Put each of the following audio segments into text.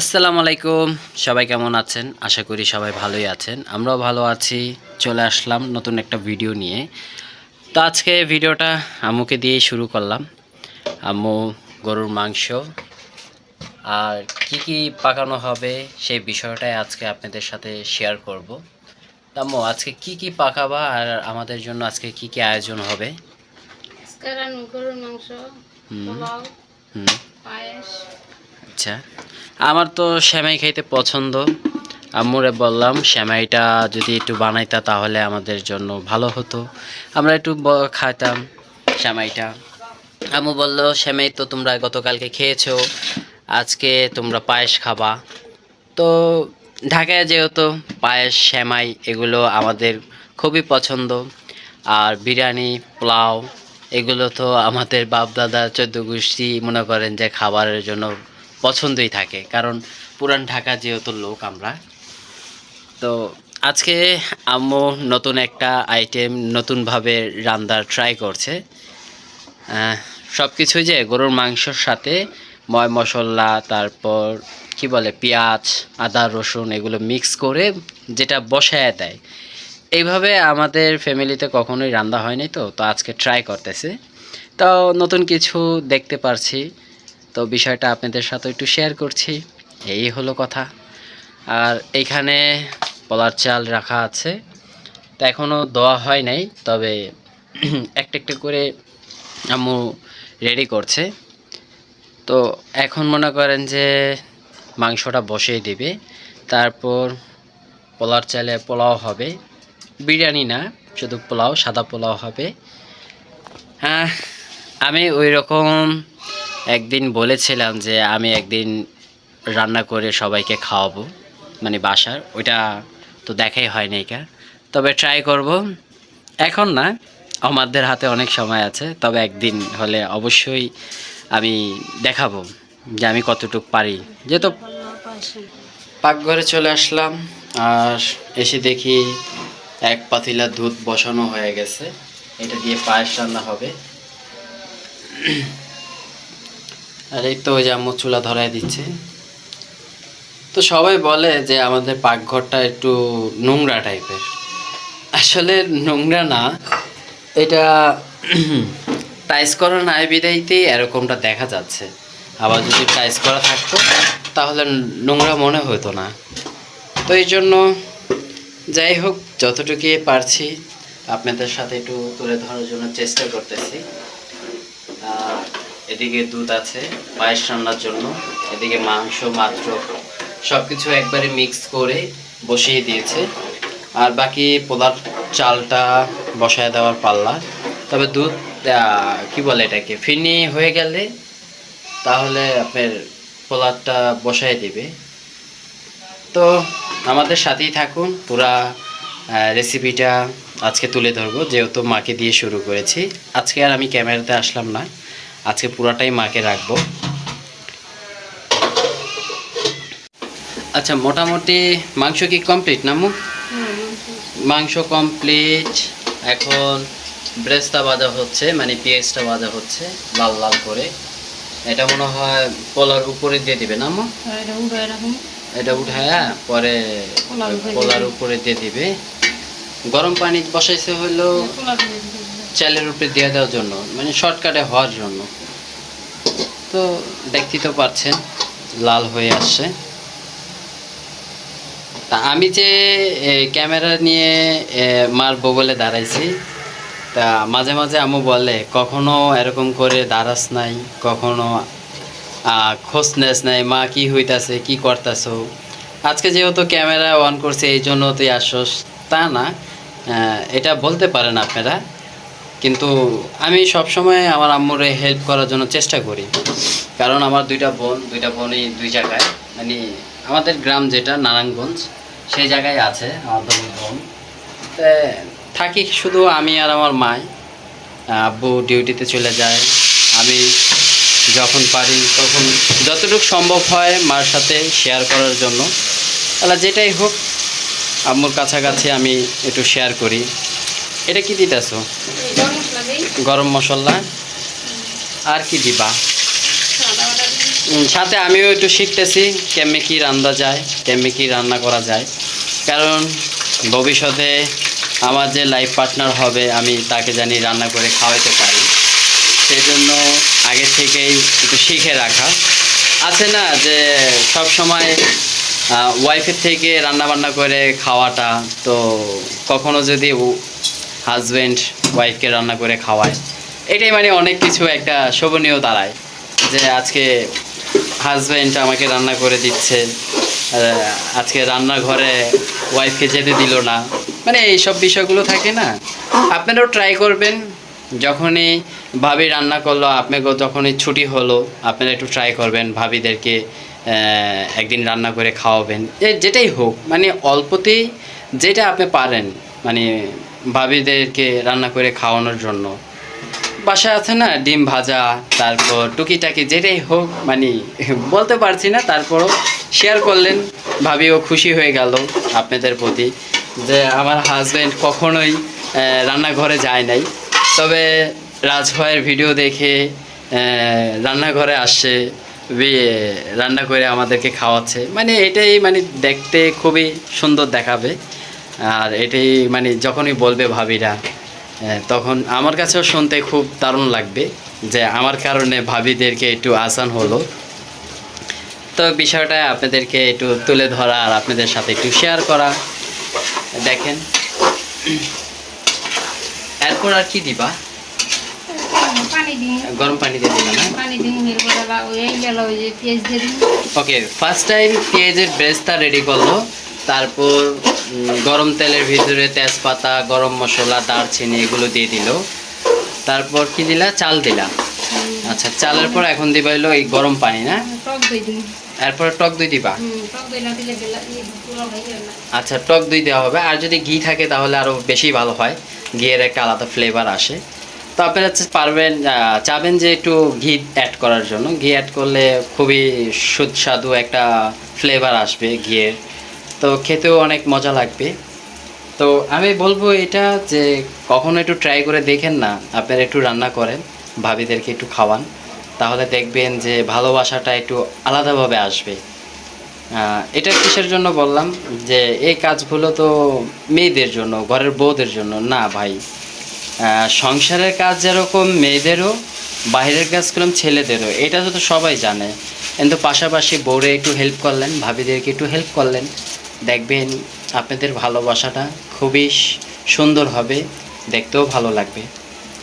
আসসালামু আলাইকুম। সবাই কেমন আছেন? আশা করি সবাই ভালোই আছেন। আমরাও ভালো আছি। চলে আসলাম নতুন একটা ভিডিও নিয়ে। তো আজকে ভিডিওটা আম্মুকে দিয়েই শুরু করলাম। আম্মু গরুর মাংস আর কি কি পাকানো হবে সেই বিষয়টাই আজকে আপনাদের সাথে শেয়ার করব। তো আম্মু আজকে কি কি পাকাবা আর আমাদের জন্য আজকে কি কি আয়োজন হবে? গরুর মাংস হুম। আচ্ছা। আমার তো সেমাই খাইতে পছন্দ। আম্মুরে বললাম, সেমাইটা যদি একটু বানাইতা তাহলে আমাদের জন্য ভালো হতো। আমরা একটু খাইতাম সেমাইটা। আম্মু বলল, সেমাই তো তোমরা গতকালকে খেয়েছো, আজকে তোমরা পায়েস খাবা। তো ঢাকায় যেহেতু পায়েস, সেমাই এগুলো আমাদের খুবই পছন্দ। আর বিরিয়ানি, পোলাও এগুলো তো আমাদের বাপদাদা চোদ্দ গোষ্ঠী মনে করেন যে খাবারের জন্য পছন্দই থাকে, কারণ পুরান ঢাকা যেহেতু লোক আমরা। তো আজকে আম্মু নতুন একটা আইটেম নতুনভাবে রান্নার ট্রাই করছে। সব কিছুই যে গরুর মাংসর সাথে ময় মশলা, তারপর কি বলে, পেঁয়াজ, আদা, রসুন এগুলো মিক্স করে যেটা বসায় দেয়। এইভাবে আমাদের ফ্যামিলিতে কখনোই রান্না হয়নি তো তো আজকে ট্রাই করতেছে। তো নতুন কিছু দেখতে পারছি। তো বিষয়টা আপনাদের সাথে একটু শেয়ার করছি। এই হলো কথা। আর এইখানে পলার চাল রাখা আছে। তা এখনও দেওয়া হয় নাই, তবে একটা একটা করে আম্মু রেডি করছে। তো এখন মনে করেন যে মাংসটা বসিয়ে দেবে। তারপর পোলার চালে পোলাও হবে। বিরিয়ানি না, শুধু পোলাও, সাদা পোলাও হবে। হ্যাঁ আমি ওই রকম একদিন বলেছিলাম যে আমি একদিন রান্না করে সবাইকে খাওয়াবো মানে বাসার। ওইটা তো দেখাই হয়নি একা তবে ট্রাই করব। এখন না, আমাদের হাতে অনেক সময় আছে, তবে একদিন হলে অবশ্যই আমি দেখাবো যে আমি কতটুক পারি। যেহেতু পাকঘরে চলে আসলাম, আর এসে দেখি এক পাতিলা দুধ বসানো হয়ে গেছে। এটা দিয়ে পায়েস রান্না হবে। আর এই তো ওই যে আম্মু চুলা ধরাই দিচ্ছে। তো সবাই বলে যে আমাদের পাকঘরটা একটু নোংরা টাইপের। আসলে নোংরা না, এটা টাইস করা নাই বিদায়তেই এরকমটা দেখা যাচ্ছে। আবার যদি টাইস করা থাকতো, তাহলে নোংরা মনে হতো না। তো এই জন্য যাই হোক যতটুকু পারছি, আপনাদের সাথে একটু তুলে ধরার জন্য চেষ্টা করতেছি। এদিকে দুধ আছে, পায়েস রান্নার জন্য। এদিকে মাংস মাত্র। সব কিছু একবারে মিক্স করে বসিয়ে দিয়েছে। আর বাকি পোলার চালটা বসায় দেওয়ার পাল্লা। তবে দুধ কি বলে এটাকে? ফিনি হয়ে গেলে তাহলে আপনার পোলারটা বসায় দিবে। তো আমাদের সাথেই থাকুন, পুরা রেসিপিটা আজকে তুলে ধরবো, যেহেতু মাকে দিয়ে শুরু করেছি। আজকে আর আমি ক্যামেরাতে আসলাম না। আজকে পুরাটাই মাকে রাখব। আচ্ছা মোটামুটি মাংস কি কমপ্লিট না মু মাংস কমপ্লিট এখন ব্রেস্তা ভাজা হচ্ছে মানে পেঁয়াজটা ভাজা হচ্ছে লাল লাল করে। এটা মনে হয় পোলার উপরে দিয়ে দিবে না মু এটা উঠায়া পরে পোলার উপরে দিয়ে দিবে। গরম পানি বসাইছে হলো চালের উপরে দিয়ে দেওয়ার জন্য মানে শর্টকাটে হওয়ার জন্য। তো দেখতেই তো পাচ্ছেন, লাল হয়ে আসছে। তা আমি যে ক্যামেরা নিয়ে মারবো বলে দাঁড়াইছি, তা মাঝে মাঝে আমু বলে, কখনো এরকম করে দাঁড়াস নাই, কখনো খোঁজ নেস নাই, মা কি হইতাছে, কি করতাছো? আজকে যেহেতু ক্যামেরা অন করছে, এই জন্য তুই আসস। তা না এটা বলতে পারেন আপনারা। কিন্তু আমি সবসময় আমার আম্মুরে হেল্প করার জন্য চেষ্টা করি। কারণ আমার দুইটা বোন, দুইটা বোনই দুই জায়গায়। মানে আমাদের গ্রাম যেটা, নারায়ণগঞ্জ, সেই জায়গায় আছে আমার দুই বোন। থাকি শুধু আমি আর আমার মাই। আব্বু ডিউটিতে চলে যায়। আমি যখন পারি তখন যতটুকু সম্ভব হয় মার সাথে শেয়ার করার জন্য। তাহলে যেটাই হোক, আম্মুর কাছাকাছি আমি একটু শেয়ার করি। এটা কি দিতেছো? গরম মশলা। আর কি দিবা? সাথে আমিও একটু শিখতেছি কেমনে কি রান্না যায়, কেমনে কি রান্না করা যায়। কারণ ভবিষ্যতে আমার যে লাইফ পার্টনার হবে, আমি তাকে জানি রান্না করে খাওয়াইতে পারি। সেই জন্য আগে থেকেই একটু শিখে রাখা। আছে না যে, সব সময় ওয়াইফের থেকে রান্না বান্না করে খাওয়াটা, তো কখনো যদি হাজব্যান্ড ওয়াইফকে রান্না করে খাওয়ায়। এটাই মানে অনেক কিছু একটা শোভনীয় দাঁড়ায় যে আজকে হাজব্যান্ড আমাকে রান্না করে দিচ্ছে আজকে রান্নাঘরে ওয়াইফকে যেতে দিল না। মানে এইসব বিষয়গুলো থাকে না। আপনারাও ট্রাই করবেন। যখনই ভাবি রান্না করল আপনাকে যখনই ছুটি হলো, আপনারা একটু ট্রাই করবেন ভাবিদেরকে একদিন রান্না করে খাওয়াবেন। যেটাই হোক মানে অল্পতেই যেটা আপনি পারেন মানে ভাবিদেরকে রান্না করে খাওয়ানোর জন্য। বাসায় আছে না, ডিম ভাজা, তারপর টুকিটাকি যেটাই হোক মানে বলতে পারছি না, তারপরও শেয়ার করলেন। ভাবিও খুশি হয়ে গেল আপনাদের প্রতি যে আমার হাজব্যান্ড কখনোই রান্নাঘরে যায় নাই। তবে রাজভয়ের ভিডিও দেখে রান্নাঘরে আসছে রান্না করে আমাদেরকে খাওয়াচ্ছে। মানে এটাই মানে দেখতে খুবই সুন্দর দেখাবে। আর এটাই মানে যখনই বলবে ভাবিরা তখন আমার কাছেও শুনতে খুব দারুণ লাগবে যে আমার কারণে ভাবিদেরকে একটু আসান হলো। তো বিষয়টা আপনাদেরকে একটু তুলে ধরা আর আপনাদের সাথে একটু শেয়ার করা। দেখেন। এরপর আর কি দিবা? গরম পানি দিয়ে ওকে ফার্স্ট টাইম পেঁয়াজের ব্রেস্তা রেডি করল। তারপর গরম তেলের ভিতরে তেজপাতা গরম মশলা দারচিনি এগুলো দিয়ে দিল। তারপর কি দিলা? চাল দিলা। আচ্ছা চালের পর এখন দিবা হলো এই গরম পানি না? টক এরপর টক দই দিবা? ইয়ে হয়ে আচ্ছা টক দই দেওয়া হবে। আর যদি ঘি থাকে তাহলে আরও বেশি ভালো হয়। ঘিয়ের একটা আলাদা ফ্লেভার আসে। তো আপনারা হচ্ছে পারবেন চাবেন যে একটু ঘি অ্যাড করার জন্য। ঘি অ্যাড করলে খুবই সুস্বাদু একটা ফ্লেভার আসবে ঘিয়ের। তো খেতেও অনেক মজা লাগবে। তো আমি বলব এটা যে কখনো একটু ট্রাই করে দেখেন না, আপনারা একটু রান্না করেন, ভাবিদেরকে একটু খাওয়ান। তাহলে দেখবেন যে ভালোবাসাটা একটু আলাদাভাবে আসবে। এটা কিসের জন্য বললাম? যে এই কাজগুলো তো মেয়েদের জন্য, ঘরের বউদের জন্য। না ভাই সংসারের কাজ যেরকম মেয়েদেরও বাইরের কাজ করলাম ছেলেদেরও। এটা তো সবাই জানে। কিন্তু পাশাপাশি বউরে একটু হেল্প করলেন, ভাবিদেরকে একটু হেল্প করলেন। দেখবেন আপনাদের ভালোবাসাটা খুবই সুন্দর হবে দেখতেও ভালো লাগবে।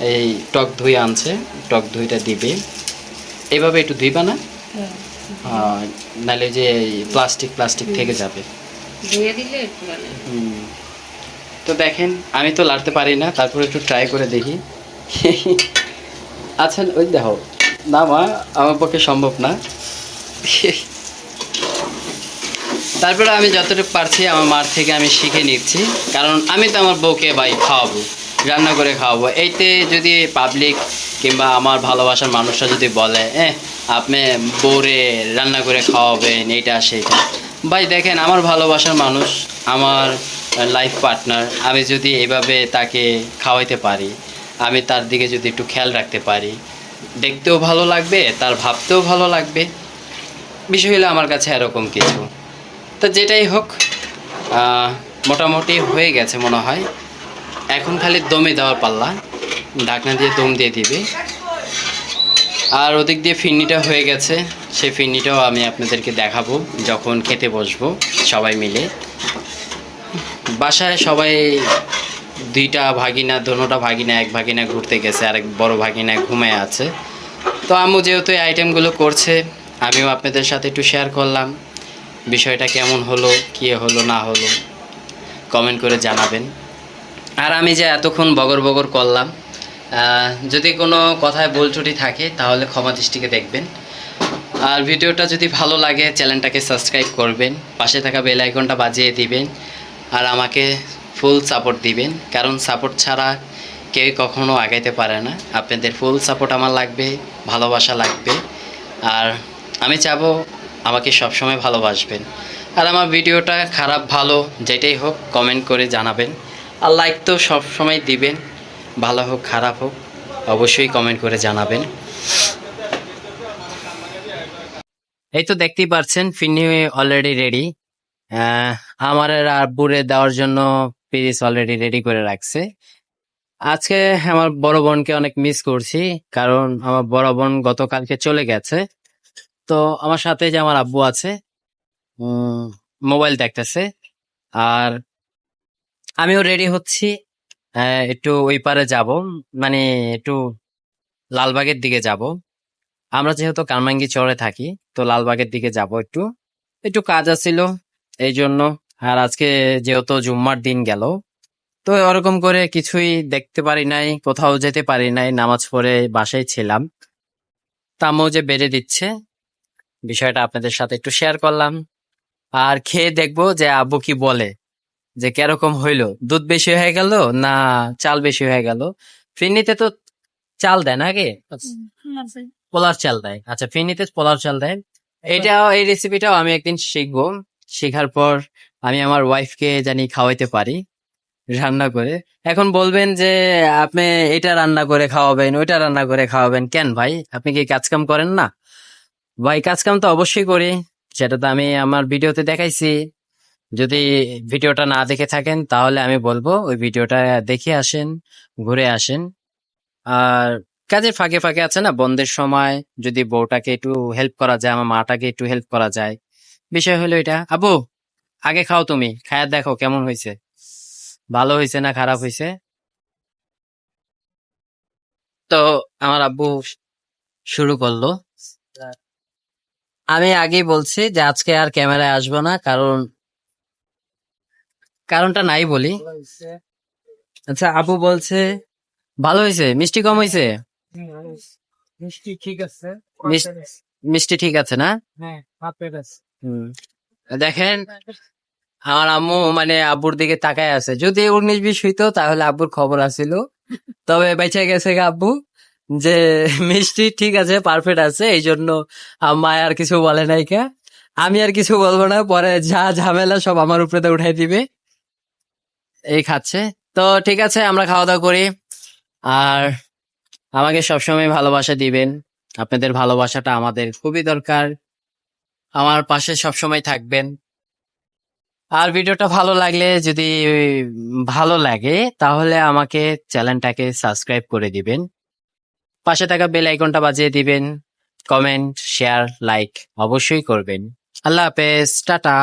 এই টক ধুই আনছে টক ধুইটা দিবে। এভাবে একটু ধুইবা না? হ্যাঁ। নাহলে যে প্লাস্টিক প্লাস্টিক থেকে যাবে। ধুয়ে দিলে একটু মানে। তো দেখেন আমি তো লাড়তে পারি না তারপর একটু ট্রাই করে দেখি। আচ্ছা ওই দেখো। না মা আমার পক্ষে সম্ভব না। তারপরে আমি যতটুকু পারছি আমার মার থেকে আমি শিখে নিচ্ছি। কারণ আমি তো আমার বউকে ভাই খাওয়াবো, রান্না করে খাওয়াবো। এইতে যদি পাবলিক কিংবা আমার ভালোবাসার মানুষরা যদি বলে হ্যাঁ আপনি বউরে রান্না করে খাওয়াবেন, এইটা, সেইটা। ভাই, দেখেন, আমার ভালোবাসার মানুষ, আমার লাইফ পার্টনার আমি যদি এভাবে তাকে খাওয়াইতে পারি, আমি তার দিকে যদি একটু খেয়াল রাখতে পারি, দেখতেও ভালো লাগবে, তার ভাবতেও ভালো লাগবে। বিষয় হলো আমার কাছে এরকম কিছু। তো যেটাই হোক মোটামুটি হয়ে গেছে মনে হয়। এখন খালি দমে দেওয়ার পাল্লা, ঢাকনা দিয়ে দম দিয়ে দিবে। আর ওদিক দিয়ে ফিরনিটা হয়ে গেছে, সেই ফিরনিটাও আমি আপনাদেরকে দেখাবো, যখন খেতে বসবো সবাই মিলে। বাসায় সবাই দুইটা ভাগিনা দোনোটা ভাগিনা, এক ভাগিনা ঘুরতে গেছে আর এক বড় ভাগিনা ঘুমে আছে। তো আম্মু যেহেতু এই আইটেমগুলো করছে, আমিও আপনাদের সাথে একটু শেয়ার করলাম। বিষয়টা কেমন হলো, কী হলো, না হলো কমেন্ট করে জানাবেন। আর আমি যে এতক্ষণ বগর বগর করলাম যদি কোনো কথায় ভুল থাকে, তাহলে ক্ষমা দৃষ্টিকে দেখবেন। আর ভিডিওটা যদি ভালো লাগে, চ্যানেলটাকে সাবস্ক্রাইব করবেন, পাশে থাকা বেল আইকনটা বাজিয়ে দিবেন, আর আমাকে ফুল সাপোর্ট দিবেন। কারণ সাপোর্ট ছাড়া কেউ কখনো আগাইতে পারে না। আপনাদের ফুল সাপোর্ট আমার লাগবে, ভালোবাসা লাগবে। আর আমি চাবো আমাকে সবসময় ভালোবাসবেন। আর আমার ভিডিওটা খারাপ, ভালো, যেটাই হোক কমেন্ট করে জানাবেন। আর লাইক তো সবসময় দিবেন। ভালো হোক, খারাপ হোক, অবশ্যই কমেন্ট করে জানাবেন। এই তো দেখতেই পাচ্ছেন ফিন্নি অলরেডি রেডি আমার আর বুড়ে দেওয়ার জন্য পিরিস অলরেডি রেডি করে রাখছে। আজকে আমার বড় বোনকে অনেক মিস করছি, কারণ আমার বড় বোন গতকালকে চলে গেছে। তো আমার সাথে যে আমার আব্বু আছে মোবাইল দেখতেছে। আর আমিও রেডি হচ্ছি একটু ওই পারে যাব। মানে একটু লালবাগের দিকে যাব। আমরা যেহেতু কারমাঙ্গি চরে থাকি, তো লালবাগের দিকে যাব একটু। একটু কাজ আছিল এই জন্য। আর আজকে যেহেতু জুম্মার দিন গেল, তো ওরকম করে কিছুই দেখতে পারি নাই, কোথাও যেতে পারি নাই, নামাজ পড়ে বাসায় ছিলাম। তামও যে বেড়ে দিচ্ছে বিষয়টা আপনাদের সাথে একটু শেয়ার করলাম। আর খেয়ে দেখব যে আব্বু কি বলে যে কীরকম হইল। দুধ বেশি হয়ে গেল না চাল বেশি হয়ে গেল? ফিরনিতে তো চাল দেয় নাকি পোলার চাল দেয়। আচ্ছা ফিরনিতে পোলার চাল দেয়। এটা এই রেসিপিটাও আমি একদিন শিখব। শেখার পর আমি আমার ওয়াইফকে জানি খাওয়াইতে পারি রান্না করে। এখন বলবেন যে আপনি এটা রান্না করে খাওয়াবেন ওইটা রান্না করে খাওয়াবেন কেন ভাই? আপনি কি কাজকাম করেন না? ভাই কাজ কাম তো অবশ্যই করি। সেটা তো আমি আমার ভিডিওতে দেখাইছি। যদি ভিডিওটা না দেখে থাকেন, তাহলে আমি বলব ওই ভিডিওটা দেখে আসেন, ঘুরে আসেন। আর কাজের ফাঁকে ফাঁকে আছে না, বন্ধের সময় যদি বউটাকে একটু হেল্প করা যায়, আমার মাটাকে একটু হেল্প করা যায়। বিষয় হলো এটা। আবু, আগে খাও তুমি। খায়া দেখো কেমন হয়েছে ভালো হয়েছে না খারাপ হয়েছে তো আমার আব্বু শুরু করল। আমি আগেই বলছি যে আজকে আর ক্যামেরায় আসব না কারণ কারণটা নাই বলি। আচ্ছা আপু বলছে ভালো হয়েছে? মিষ্টি কম হয়েছে? মিষ্টি ঠিক আছে মিষ্টি ঠিক আছে না? হ্যাঁ। দেখেন আমার আম্মু মানে আব্বুর দিকে তাকায় আছে। যদি উনিশ বিশ হইতো তাহলে আব্বুর খবর আছিল। তবে বেঁচে গেছে গা আব্বু। যে মিষ্টি ঠিক আছে পারফেক্ট আছে এই জন্য আম্মা আর কিছু বলে নাই কে। আমি আর কিছু বলব না, পরে যা ঝামেলা সব আমার উপরে উঠাই দিবে। এই খাচ্ছে। তো ঠিক আছে, আমরা খাওয়া দাওয়া করি। আর আমাকে সবসময় ভালোবাসা দিবেন। আপনাদের ভালোবাসাটা আমাদের খুবই দরকার। আমার পাশে সবসময় থাকবেন। আর ভিডিওটা ভালো লাগলে, যদি ভালো লাগে, তাহলে আমাকে চ্যানেলটাকে সাবস্ক্রাইব করে দিবেন। পাশে থাকা বেল আইকনটা বাজিয়ে দিবেন। কমেন্ট শেয়ার লাইক অবশ্যই করবেন। আল্লাহ হাফেজ টাটা।